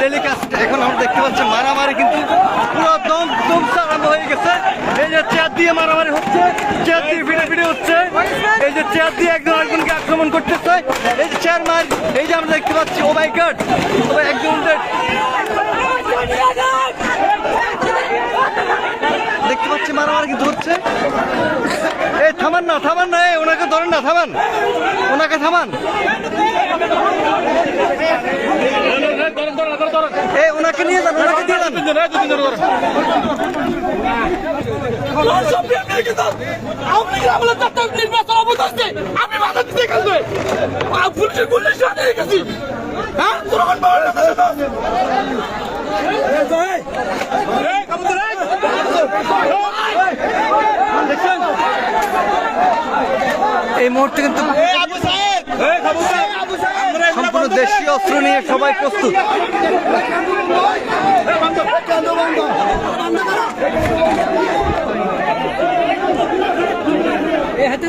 Daily কাজ এখন আমরা দেখতে পাচ্ছি মারামারি কিন্তু পুরো দম দম আরম্ভ হয়ে গেছে। এই যে চেয়ার দিয়ে মারামারি হচ্ছে, চেয়ার দিয়ে ফিরে ফিরে হচ্ছে। এই যে চেয়ার দিয়ে একজন আরেকজনকে আক্রমণ করতেছে। এই যে চেয়ার মার, এই যে আমরা দেখতে পাচ্ছি ও মাই গড একজন দেখতে পাচ্ছি মারামারি কিন্তু হচ্ছে। এই, থামান না থামান না ওনাকে ধরেন না, থামান। ওনাকে থামান এই ওনাকে নিয়ে যান ওনাকে দিয়ে যান। এই মুহূর্তে কিন্তু দেশীয় অস্ত্র নিয়ে সবাই প্রস্তুত। হাতে